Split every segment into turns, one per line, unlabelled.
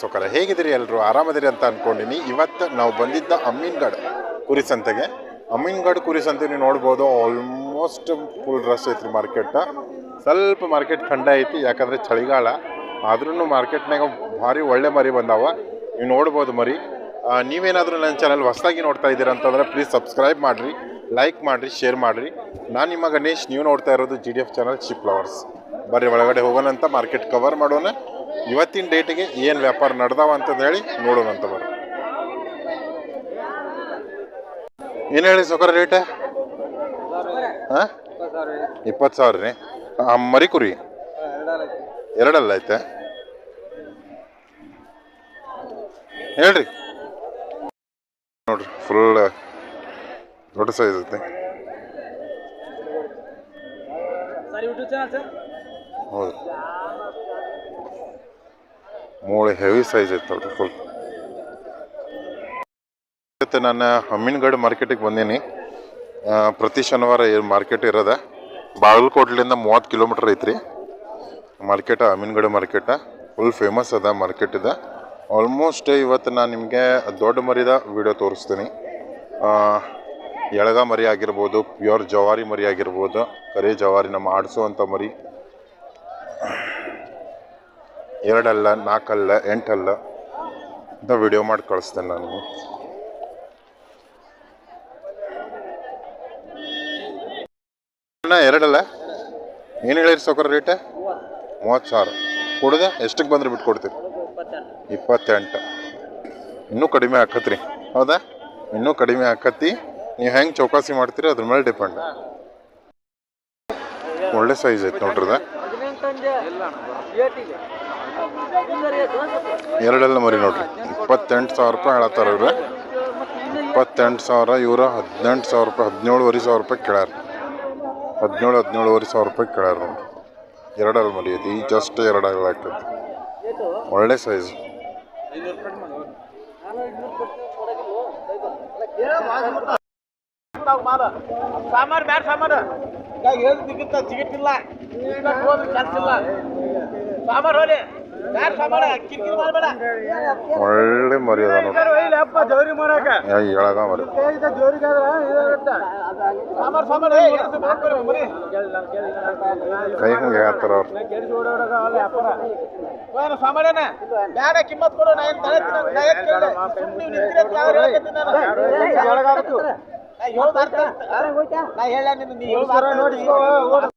ಸೊಕರ ಹೇಗಿದ್ದೀರಿ ಎಲ್ಲರೂ ಆರಾಮದಿರಿ ಅಂತ ಅನ್ಕೊಂಡಿನಿ. ಇವತ್ತು ನಾವು ಬಂದಿದ್ದ ಅಮ್ಮಿನ್ಗಡ್ ಕುರಿ ಸಂತೆಗೆ ಅಮ್ಮಿನ್ಗಡ್ ಕುರಿ ಸಂತೆ ನೀವು ನೋಡ್ಬೋದು ಆಲ್ಮೋಸ್ಟ್ ಫುಲ್ ರಶ್ ಐತ್ರಿ ಮಾರ್ಕೆಟ್ ಸ್ವಲ್ಪ ಮಾರ್ಕೆಟ್ ಖಂಡ ಐತಿ, ಯಾಕಂದರೆ ಚಳಿಗಾಲ. ಆದ್ರೂ ಮಾರ್ಕೆಟ್ನಾಗ ಭಾರಿ ಒಳ್ಳೆ ಮರಿ ಬಂದಾವ. ನೀವು ನೋಡ್ಬೋದು ಮರಿ. ನೀವೇನಾದರೂ ನನ್ನ ಚಾನಲ್ ಹೊಸದಾಗಿ ನೋಡ್ತಾ ಇದ್ದೀರ ಅಂತಂದ್ರೆ ಪ್ಲೀಸ್ ಸಬ್ಸ್ಕ್ರೈಬ್ ಮಾಡಿರಿ ಲೈಕ್ ಮಾಡಿರಿ ಶೇರ್ ಮಾಡಿರಿ. ನಾನು ನಿಮ್ಮ ಗಣೇಶ್, ನೀವು ನೋಡ್ತಾ ಇರೋದು G D F channel chip lovers ಬರೀ ಒಳಗಡೆ ಹೋಗೋಣಂತ ಮಾರ್ಕೆಟ್ ಕವರ್ ಮಾಡೋಣ. ಇವತ್ತಿನ ಡೇಟಿಗೆ ಏನು ವ್ಯಾಪಾರ ನಡೆದಾವ ಅಂತಂದು ಹೇಳಿ ನೋಡೋಣಂತ ಏನು ಹೇಳಿ ಸೊಕರ ರೇಟ ಇಪ್ಪತ್ತು ಸಾವಿರ ರೀ. ಮರಿ ಕುರಿ ಎರಡಲ್ಲ ಐತೆ ಹೇಳ್ರಿ. ನೋಡ್ರಿ ಫುಲ್ ದೊಡ್ಡ ಸೈಜ್ ಐತೆ. ಹೌದು. ಮೂಳೆ ಹೆವಿ ಸೈಜ್ ಐತೆ ಫುಲ್ ಇವತ್ತು ನಾನು ಹಮ್ಮಿನಗಡ್ ಮಾರ್ಕೆಟಿಗೆ ಬಂದೀನಿ. ಪ್ರತಿ ಶನಿವಾರ ಮಾರ್ಕೆಟ್ ಇರೋದ. ಬಾಗಲಕೋಟ್ಲಿಂದ ಮೂವತ್ತು ಕಿಲೋಮೀಟ್ರ್ ಐತ್ರಿ. Market Amingad market full famous ಅದ ಮಾರ್ಕೆಟ್ ಇದೆ. ಆಲ್ಮೋಸ್ಟ್ ಇವತ್ತು ನಾನು ನಿಮಗೆ ದೊಡ್ಡ ಮರಿದ ವಿಡಿಯೋ ತೋರಿಸ್ತೀನಿ. ಎಳಗ ಮರಿ ಆಗಿರ್ಬೋದು ಪ್ಯೂರ್ ಜವಾರಿ ಮರಿ ಆಗಿರ್ಬೋದು, ಕರಿ ಜವಾರಿ ನಮ್ಮ ಆಡಿಸುವಂಥ ಮರಿ. ಎರಡಲ್ಲ ನಾಲ್ಕಲ್ಲ ಎಂಟಲ್ಲ ಅಂತ ವಿಡಿಯೋ ಮಾಡಿ ಕಳಿಸ್ತೇನೆ ನಾನು. ಎರಡಲ್ಲ? ಏನು ಹೇಳಿರಿ ಸೌಕರ್ ರೇಟ ಮೂವತ್ತು ಸಾವಿರ ಕೊಡುದ? ಎಷ್ಟಕ್ಕೆ ಬಂದ್ರೆ ಬಿಟ್ಟು ಕೊಡ್ತೀರಿ ಇಪ್ಪತ್ತೆಂಟು. ಇನ್ನೂ ಕಡಿಮೆ ಹಾಕತ್ರಿ ಹೌದಾ? ಇನ್ನೂ ಕಡಿಮೆ ಹಾಕತ್ತಿ ನೀವು ಹೆಂಗೆ ಚೌಕಾಸಿ ಮಾಡ್ತೀರಿ, ಅದ್ರ ಮೇಲೆ ಡಿಪೆಂಡ್ ಒಳ್ಳೆ ಸೈಜ್ ಐತೆ ನೋಡ್ರಿ ಅದ. ಎರಡೆಲ್ಲ ಮರಿ ನೋಡ್ರಿ. ಇಪ್ಪತ್ತೆಂಟು ಸಾವಿರ ರೂಪಾಯಿ ಹೇಳತ್ತಾರ ಇವ್ರು. ಇಪ್ಪತ್ತೆಂಟು ಸಾವಿರ, ಇವ್ರು ಹದಿನೆಂಟು ಸಾವಿರ ರೂಪಾಯಿ, ಹದಿನೇಳುವರೆ ಸಾವಿರ ರೂಪಾಯಿ ಕೇಳ್ಯಾರ. ಹದಿನೇಳು, ಹದಿನೇಳುವರೆ ಸಾವಿರ ರೂಪಾಯಿ ಕೇಳ್ಯಾರ ನೋಡ್ರಿ. ಎರಡಲ್ಲ ಮರಿ ಐತಿ, ಈ ಜಸ್ಟ್ ಎರಡಲ್ಲ ಆಗ್ತೈತಿ ಒಳ್ಳೆ ಸೈಜ್
ಸಾಮಾರು ಸಾಮಾರು ಸಿಗುತ್ತ ಸಾಮಾರ್ ಹೋಲಿ.
ಒಳ್ಳೆ ಮರಿ ಅದ ನೋಡ್ರಿ
ಅಪ್ಪ ಜೋರಿ ಮಾಡಾಕ
ಯಾ ಎಳಗ ಮರಿ ಕೈ ಹಂಗೆ ಹೇಳ್ತಾರ ಅವ್ರು
ಸಾಮಾನ್ಯನ ಬ್ಯಾಡ ಕಿಮ್ಮತ್ ಕೊಡು ನಾ ಏನ್ ತಲೆ ತಿನ್ನಲ್ಲ, ನಾ. ಹೇಳು- ನಿಂದ್ರಾಗಿಲ್ಲ.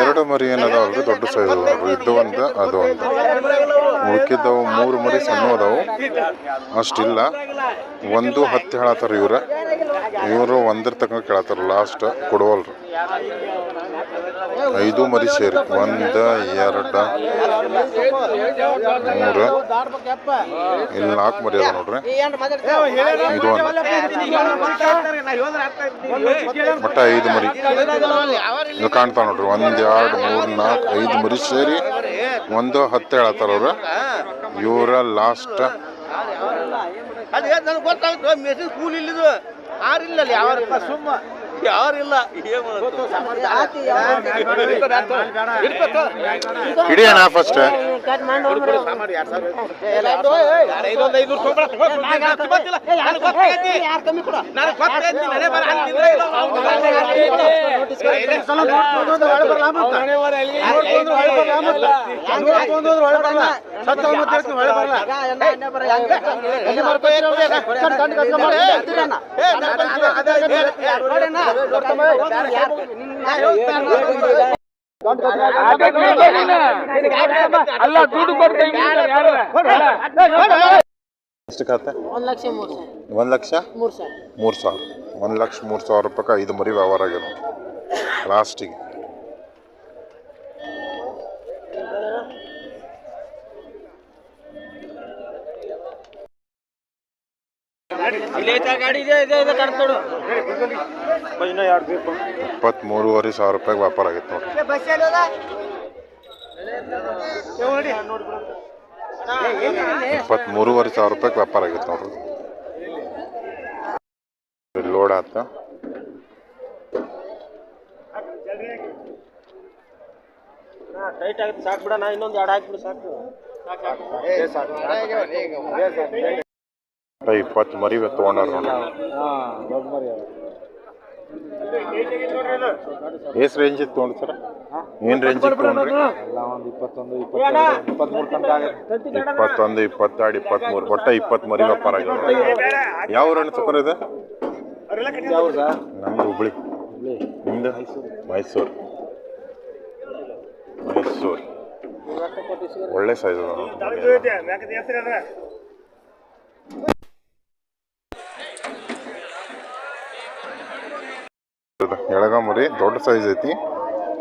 ಎರಡು ಮರಿ ಏನದಾವಲ್ರಿ ದೊಡ್ಡ ಸೈಜ್ ಅದಾವ. ಇದು ಒಂದು, ಅದು ಒಂದು. ಉಳ್ಕಿದ್ದವು ಮೂರು ಮರಿ ಸಣ್ಣ ಅದಾವು ಅಷ್ಟಿಲ್ಲ. ಒಂದು ಹತ್ತು ಹೇಳತ್ತಾರ ಇವ್ರ. ಇವರು ಒಂದ್ರ ತನಕ ಕೇಳತ್ತಾರ ಲಾಸ್ಟ್ ಕೊಡುವಲ್ರಿ. ಐದು ಮರಿ ಸೇರಿ, ಒಂದ, ಎರಡ, ಮೂರು. ಇಲ್ಲಿ ನಾಲ್ಕು ಮರಿ ಅದ ನೋಡ್ರಿ? ಇದು ಒಟ್ಟ ಐದು ಮರಿ. ಇದು ಕಾಣ್ತಾವ ನೋಡ್ರಿ, ಒಂದ್, ಎರಡು, ಮೂರ್, ನಾಲ್ಕು, ಐದು ಮರಿ ಸೇರಿ ಒಂದು ಹತ್ತು ಹೇಳತ್ತಾರ ಅವ್ರು. ಇವರ ಲಾಸ್ಟ್
ಅದೇ, ನನಗೆ ಗೊತ್ತಾಗುತ್ತೆ ಮೆಸೇಜ್ ಕೂಲ್ ಇಲ್ಲದು. ಆರಿಲ್ಲ ಯಾವ ಸುಮ್ಮ. ಯಾರಿಲ್ಲ ಏನ್ ಮಾಡೋದು? ಹಿಡ್ಕೊ.
ಹಿಡಿ ಅಣ್ಣ ಫಸ್ಟ್
ಬರಲ್ಲ
ಅಲ್ಲ ದುಡ್ಡು ಕೊಡ್ತಾ
ಎಷ್ಟು ಖಾತೆ
ಒಂದ್ ಲಕ್ಷ ಮೂರು ಸಾವಿರ
ಒಂದ್ ಲಕ್ಷ
ಮೂರು ಸಾವಿರ
ಮೂರು ಸಾವಿರ ಒಂದು ಲಕ್ಷ ಮೂರು ಸಾವಿರ ರೂಪಾಯಿ ಐದು ಮರಿ ವ್ಯವಹಾರ ಆಗಿರೋ ಲಾಸ್ಟಿಗೆ
ಇಲ್ಲಿ ಐತೆ ಗಾಡಿ ಇದೆ ಇದೆ ಇದೆ ಕಟ್ತೋಡು
ಇಪ್ಪತ್ತ್ಮೂರುವರೆ ಸಾವಿರ ರೂಪಾಯಿಗೆ ವ್ಯಾಪಾರ ಆಗಿತ್ತು ನೋಡ್ರಿ. ಇಪ್ಪತ್ತ್ಮೂರುವರೆ ಸಾವಿರ ರೂಪಾಯಿಗೆ ವ್ಯಾಪಾರ ಆಗಿತ್ತು ನೋಡ್ರಿ. ಲೋಡ್ ಆತ.
ಟೈಟ್ ಆಗುತ್ತೆ ಸಾಕು ಬಿಡ ನಾ ಇನ್ನೊಂದು ಎರಡು ಹಾಕ್ಬಿಡು ಸಾಕು.
ಇಪ್ಪತ್ತು ಮರಿ ತೊಗೊಂಡಾರ ಎಷ್ಟು ರೇಂಜ್ ಇತ್ತು ತೊಗೊಂಡು ಸರ್? ಏನು
ಇಪ್ಪತ್ತೊಂದು ಇಪ್ಪತ್ತೆರಡು ಇಪ್ಪತ್ಮೂರು.
ಒಟ್ಟ ಇಪ್ಪತ್ತು ಮರಿ ವ್ಯಾಪಾರ ಆಗಿದೆ ಯಾವ ಊರಣ್ಣ ಸಕ್ಕರ್ ಇದೆ? ನಮ್ದು ಹುಬ್ಳಿ. ನಿಮ್ದು? ಮೈಸೂರು. ಮೈಸೂರು. ಒಳ್ಳೆ ಸೈಜ್ ಎಳಗಮರಿ ದೊಡ್ಡ ಸೈಜ್ ಐತಿ.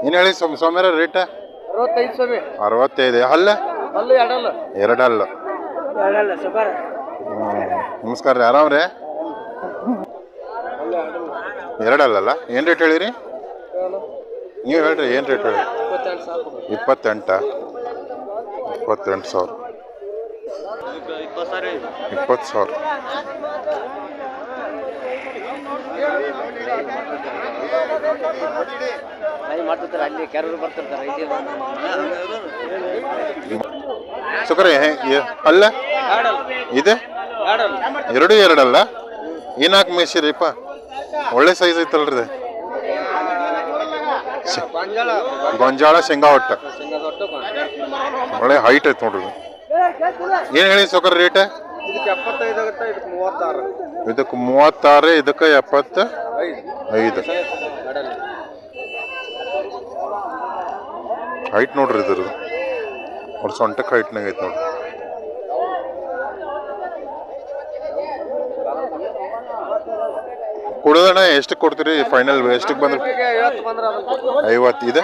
ಏನು ಹೇಳಿ ಸ್ವಾಮಿ ರೇಟ್ ರೇಟ
ಅರವತ್ತೈದು ಸ್ವಾಮಿ.
ಅರವತ್ತೈದು. ಹಲ್ಲ?
ಅಲ್ಲೂ ಎರಡಲ್ಲ.
ಎರಡಲ್ಲ.
ಎರಡಲ್ಲ ಸಬಾರ
ನಮಸ್ಕಾರ ರೀ. ಆರಾಮ್ರಿ ಎರಡಲ್ಲಲ್ಲ? ಏನು ರೇಟ್ ಹೇಳಿರಿ? ನೀವು ಹೇಳ್ರಿ ಏನು ರೇಟ್ ಹೇಳಿ ಇಪ್ಪತ್ತೆಂಟ. ಇಪ್ಪತ್ತೆಂಟು ಸಾವಿರ.
ಇಪ್ಪತ್ತು ಸಾವಿರ. ಮಾಡ್ತಿರ್ತಾರೆ, ಅಲ್ಲಿ ಕೆರರು ಬರ್ತಿರ್ತಾರೆ
ಅಲ್ಲ? ಇದೆ?
ಎರಡು
ಎರಡು ಎರಡಲ್ಲ? ಏನಾಕ್ ಮೇಸಿರಿಪ್ಪ ಒಳ್ಳೆ ಸೈಜ್ ಐತಲ್ರಿ.
ಗೊಂಜಾಳ,
ಶೇಂಗಾ
ಹೊಟ್ಟ.
ಒಳ್ಳೆ ಹೈಟ್ ಐತೆ ನೋಡ್ರಿ. ಏನ್ ಹೇಳಿ ಸೊಕರ್ ರೇಟ್
ಇದಕ್ಕೆ ಎಪ್ಪತ್ತೈದು ಆಗುತ್ತೆ ಇದಕ್ಕೆ ಮೂವತ್ತಾರು.
ಇದಕ್ಕೆ ಮೂವತ್ತಾರು ಇದಕ್ಕೆ ಎಪ್ಪತ್ತ ಐದು. ಹೈಟ್ ನೋಡ್ರಿ ಇದ್ರ ಅವ್ರ ಸೊಂಟಕ್ಕೆ ಹೈಟ್ನಾಗ ಐತೆ ನೋಡ್ರಿ. ಕೊಡೋದಣ್ಣ ಎಷ್ಟಕ್ಕೆ ಕೊಡ್ತೀರಿ ಫೈನಲ್ ಎಷ್ಟಕ್ಕೆ ಬಂದ್ರೆ?
ಐವತ್ತು
ಇದೆ?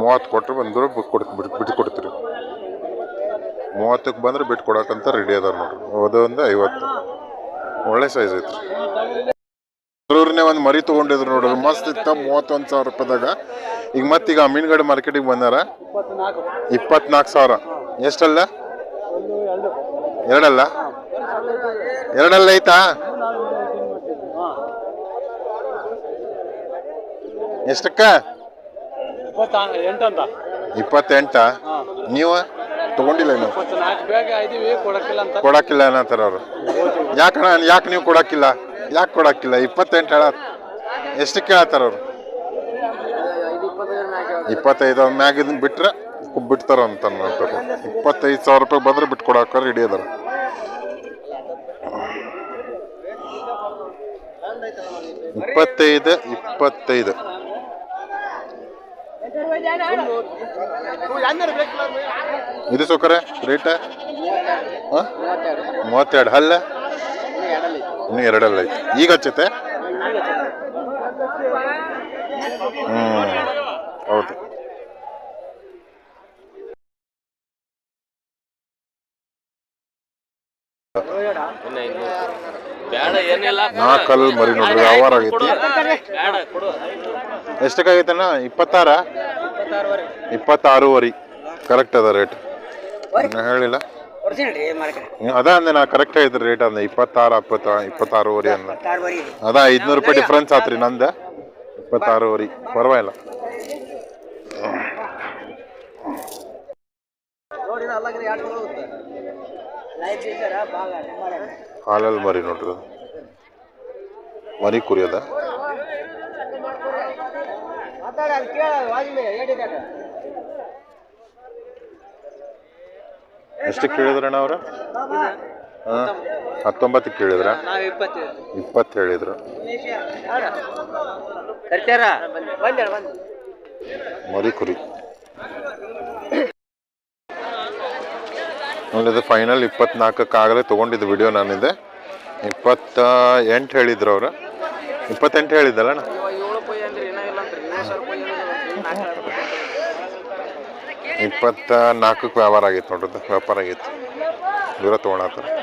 ಮೂವತ್ತು
ಕೊಟ್ಟರೆ ಬಂದ್ರೆ ಬಿಟ್ಟು ಬಿಟ್ಟು ಕೊಡ್ತೀರಿ. ಮೂವತ್ತಕ್ಕೆ ಬಂದ್ರೆ ಬಿಟ್ಟು ಕೊಡಕಂತ ರೆಡಿ ಅದಾರ ನೋಡ್ರಿ. ಒಂದು ಐವತ್ತು. ಒಳ್ಳೆ ಸೈಜ್ ಐತ್ರಿ. ಬೆಂಗಳೂರಿನೇ ಒಂದು ಮರಿ ತೊಗೊಂಡಿದ್ರು ನೋಡ್ರಿ. ಮಸ್ತ್ ಇತ್ತ ಮೂವತ್ತೊಂದು ಸಾವಿರ ರೂಪಾಯಿದಾಗ. ಈಗ ಮತ್ತೀಗ ಮೀನುಗಡೆ ಮಾರ್ಕೆಟಿಗೆ ಬಂದಾರ.
ಇಪ್ಪತ್ನಾಲ್ಕು
ಸಾವಿರ. ಎಷ್ಟಲ್ಲ? ಎರಡಲ್ಲ? ಎರಡಲ್ಲ ಐತಾ? ಎಷ್ಟಕ್ಕ? ಇಪ್ಪತ್ತೆಂಟ? ನೀವು? ತಗೊಂಡಿಲ್ಲ
ಇದೀವಿ ಕೊಡಕ್ಕಿಲ್ಲ
ಅನ್ನತ್ತಾರ ಅವರು. ಯಾಕಣ್ಣ ಯಾಕೆ ನೀವು ಕೊಡಕ್ಕಿಲ್ಲ? ಯಾಕೆ ಕೊಡಕ್ಕಿಲ್ಲ? ಇಪ್ಪತ್ತೆಂಟು ಹೇಳ ಎಷ್ಟು ಕೇಳತ್ತಾರ ಅವರು?
ಇಪ್ಪತ್ತೈದು
ಮ್ಯಾಗಿದ್ ಮ್ಯಾಗ ಇದನ್ನ ಬಿಟ್ರೆ ಬಿಡ್ತಾರ ಅಂತ ಇಪ್ಪತ್ತೈದು ಸಾವಿರ ರೂಪಾಯಿ ಬಂದ್ರೆ ಬಿಟ್ಟು ಕೊಡಾಕ ರೆಡಿ ಅದಾರ. ಇಪ್ಪತ್ತೈದು ಇಪ್ಪತ್ತೈದು. ಇದು ಸೌಕರ್ಯ? ರೇಟ ಮೂವತ್ತೆರಡು. ಹಲ್ಲ? ಇನ್ನು ಎರಡಲ್ಲ ಐತಿ. ಈಗ ಹಚ್ಚತ್ತೆ? ಹ್ಮ್. ಹೌದು. ನಾಲ್ಕಲ್ ಮರಿ ನೋಡ್ರಿ, ವ್ಯವಹಾರ ಆಗೈತಿ. ಎಷ್ಟಕ್ಕಾಗೈತಣ್ಣ ಇಪ್ಪತ್ತಾರ?
ಇಪ್ಪತ್ತಾರುವರೆ.
ಕರೆಕ್ಟ್ ಅದ ರೇಟ್ ಹೇಳಿಲ್ಲ. ಅದ ಅಂದೆ ನಾ ಕರೆಕ್ಟ್ ಹೇಳಿದ್ರಿ ರೇಟ್ ಅಂದೆ ಇಪ್ಪತ್ತಾರು ಇಪ್ಪತ್ತ ಇಪ್ಪತ್ತಾರೂವರೆ ಅಂದ. ಅದ ಐದ್ನೂರು ರೂಪಾಯಿ ಡಿಫ್ರೆನ್ಸ್ ಆತ್ರಿ ನಂದ. ಇಪ್ಪತ್ತಾರೂವರೆ. ಪರವಾಗಿಲ್ಲ. ಹಾಲಲ್ಲಿ ಮರಿ ನೋಡ್ರಿ ಅದು. ಮರಿ ಕುರಿಯದ.
ಮಾತಾಡ ಅದು ಕೇಳ ವಾಜ್ಮೆ ಹೇಳಿದಾಗ.
ಎಷ್ಟಕ್ಕೆ ಕೇಳಿದ್ರಣ್ಣ ಅವ್ರ? ಹಾಂ? ಹತ್ತೊಂಬತ್ತಕ್ಕೆ ಕೇಳಿದ್ರ?
ನಾವು
ಇಪ್ಪತ್ತು ಹೇಳಿದ್ರು.
ಕರ್ತಾರ? ಬಂದ ಬಂದ
ಮರಿ ಕುರಿ ನೋಡಿದ ಫೈನಲ್ ಇಪ್ಪತ್ನಾಲ್ಕಕ್ಕಾಗಲೇ ತೊಗೊಂಡಿದ್ದು ವಿಡಿಯೋ ನಾನಿದೆ. ಇಪ್ಪತ್ತ ಎಂಟು ಹೇಳಿದ್ರು ಅವರು. ಇಪ್ಪತ್ತೆಂಟು ಹೇಳಿದ್ದಲ್ಲ ಇಪ್ಪತ್ತ ನಾಲ್ಕಕ್ಕೆ ವ್ಯವಹಾರ ಆಗೈತೆ ನೋಡ್ರಿ ವ್ಯಾಪಾರ ಆಗೈತೆ ದೂರ ತೊಗೊಳತ್ತಾರ